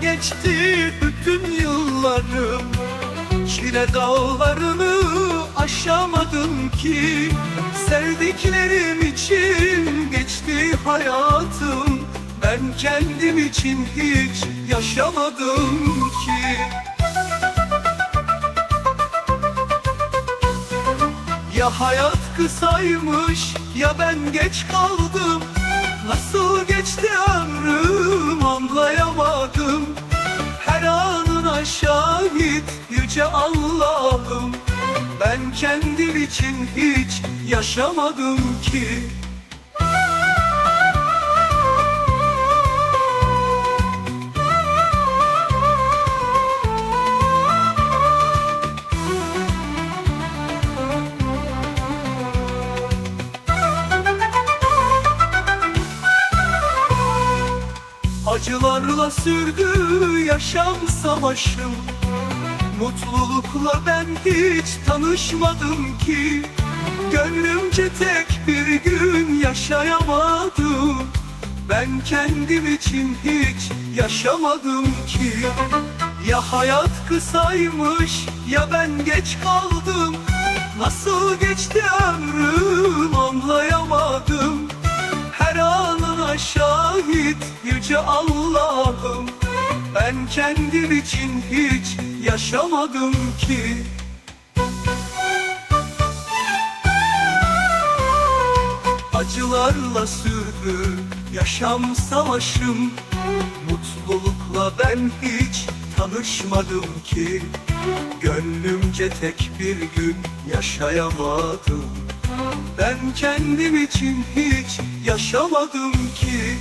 geçti bütün yıllarım. Çile dağlarını aşamadım ki. Sevdiklerim için geçti hayatım. Ben kendim için hiç yaşamadım ki. Ya hayat kısaymış ya ben geç kaldım. Nasıl geçti ömrüm yüce Allah'ım. Ben kendim için hiç yaşamadım ki. Acılarla sürdü yaşam savaşım Mutlulukla ben hiç tanışmadım ki. Gönlümce tek bir gün yaşayamadım. Ben kendim için hiç yaşamadım ki. Ya hayat kısaymış ya ben geç kaldım. Nasıl geçti ömrüm anlayamadım. Her anına şahit yüce Allah'ım. Ben kendim için hiç yaşamadım ki. Acılarla sürdü yaşam savaşım. Mutlulukla ben hiç tanışmadım ki. Gönlümce tek bir gün yaşayamadım. Ben kendim için hiç yaşamadım ki